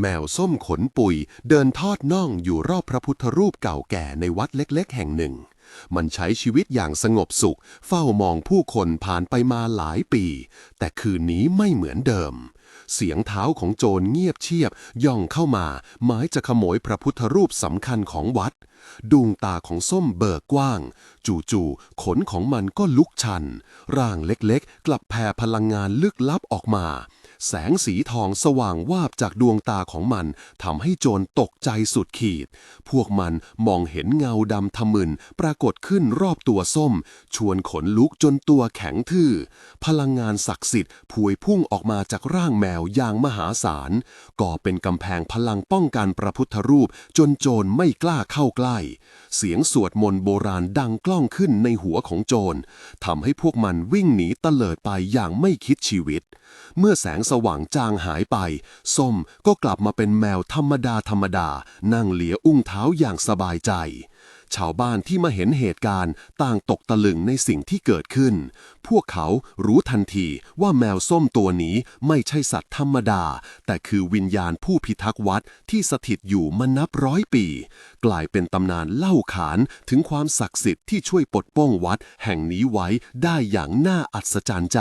แมวส้มขนปุยเดินทอดน่องอยู่รอบพระพุทธรูปเก่าแก่ในวัดเล็ก ๆ แห่งหนึ่ง มันใช้ชีวิตอย่างสงบสุข เฝ้ามองผู้คนผ่านไปมาหลายปี แต่คืนนี้ไม่เหมือนเดิม เสียงเท้าของโจรเงียบเชียบ ย่องเข้ามาหมายจะขโมยพระพุทธรูปสำคัญของวัด ดวงตาของส้มเบิกกว้าง จู่ๆขนของมันก็ลุกชัน ร่างเล็กๆ กลับแผ่พลังงานลึกลับออกมา แสงสีทองสว่างวาบจากดวงตาของมันทำให้โจรตกใจสุดขีด พวกมันมองเห็นเงาดำทะมึนปรากฏขึ้นรอบตัวส้ม ชวนขนลุกจนตัวแข็งทื่อ พลังงานศักดิ์สิทธิ์พวยพุ่งออกมาจากร่างแมวอย่างมหาศาล ก่อเป็นกำแพงพลังป้องกันพระพุทธรูป จนโจรไม่กล้าเข้าใกล้ เสียงสวดมนต์โบราณดังกล้องขึ้นในหัวของโจรทำให้พวกมันวิ่งหนีเตลิดไปอย่างไม่คิดชีวิต เมื่อแสงสว่างจางหายไป ส้มก็กลับมาเป็นแมวธรรมดาธรรมดา นั่งเหลียอุ้งเท้าอย่างสบายใจ ชาวบ้านที่มาเห็นเหตุการณ์ต่างตกตะลึงในสิ่งที่เกิดขึ้น พวกเขารู้ทันทีว่าแมวส้มตัวนี้ไม่ใช่สัตว์ธรรมดา แต่คือวิญญาณผู้พิทักษ์วัดที่สถิตอยู่มานับร้อยปี กลายเป็นตำนานเล่าขานถึงความศักดิ์สิทธิ์ที่ช่วยปกป้องวัดแห่งนี้ไว้ได้อย่างน่าอัศจรรย์ใจ